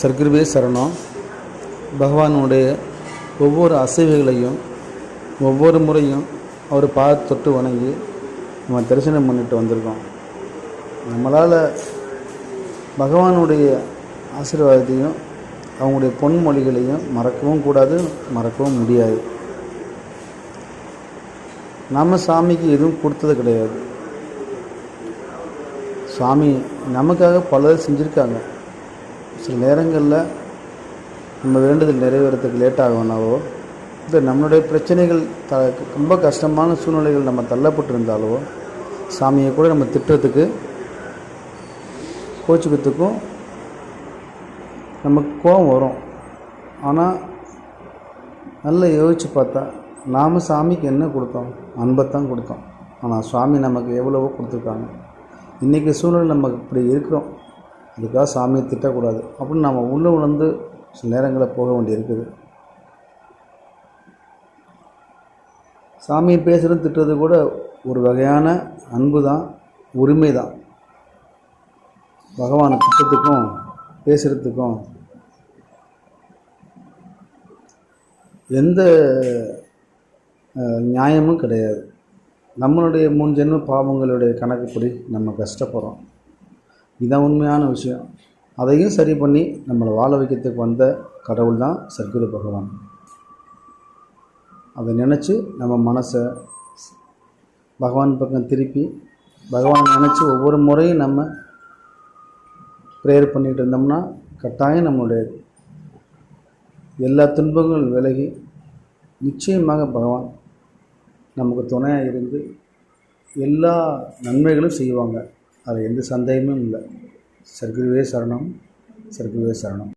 சர்க்குருவே சரணம். பகவானுடைய ஒவ்வொரு அசைவுகளையும் ஒவ்வொரு முறையும் அவர் பார்த்து தொட்டு வணங்கி நம்ம தரிசனம் பண்ணிட்டு வந்திருக்கோம். நம்மளால் பகவானுடைய ஆசீர்வாதத்தையும் அவங்களுடைய பொன்மொழிகளையும் மறக்கவும் கூடாது மறக்கவும் முடியாது. நம்ம சாமிக்கு எதுவும் கொடுத்தது கிடையாது. சாமி நமக்காக பலர் செஞ்சுருக்காங்க. சில நேரங்களில் நம்ம வேண்டுதல் நிறைவேறத்துக்கு லேட் ஆகும்னாவோ இல்லை நம்மளுடைய பிரச்சனைகள் த ரொம்ப கஷ்டமான சூழ்நிலைகள் நம்ம தள்ளப்பட்டிருந்தாலோ சாமியை கூட நம்ம திட்டுறதுக்கு கோச்சுக்கிறதுக்கும் நமக்கு கோபம் வரும். ஆனால் நல்லா யோசித்து பார்த்தா நாம் சாமிக்கு என்ன கொடுத்தோம்? அன்பைத்தான் கொடுத்தோம். ஆனால் சுவாமி நமக்கு எவ்வளவோ கொடுத்துருக்காங்க. இன்றைக்கி சூழ்நிலை நமக்கு இப்படி இருக்கிறோம். அதுக்காக சாமியை திட்டக்கூடாது. அப்படின்னு நம்ம உள்ளே உணர்ந்து சில நேரங்களில் போக வேண்டியிருக்குது. சாமியை பேசுகிறது திட்டுறது கூட ஒரு வகையான அன்பு தான் உரிமை தான் பகவானை திட்டத்துக்கும் பேசுகிறதுக்கும் எந்த நியாயமும் கிடையாது. நம்மளுடைய முன் ஜென்ம பாவங்களுடைய கணக்குப்படி நம்ம கஷ்டப்படுறோம். இதுதான் உண்மையான விஷயம். அதையும் சரி பண்ணி நம்மளை வாழ வைக்கிறதுக்கு வந்த கடவுள் தான் சர்க்குரு பகவான். அதை நினச்சி நம்ம மனசை பகவான் பக்கம் திருப்பி பகவான் நினச்சி ஒவ்வொரு முறையும் நம்ம ப்ரேயர் பண்ணிகிட்டு இருந்தோம்னா கட்டாயம் நம்மளுடைய எல்லா துன்பங்களும் விலகி நிச்சயமாக பகவான் நமக்கு துணையாக இருந்து எல்லா நன்மைகளும் செய்வாங்க. அதில் எந்த சந்தேகமும் இல்லை. சர்க்குருவே சரணம் சர்க்குருவே சரணம்.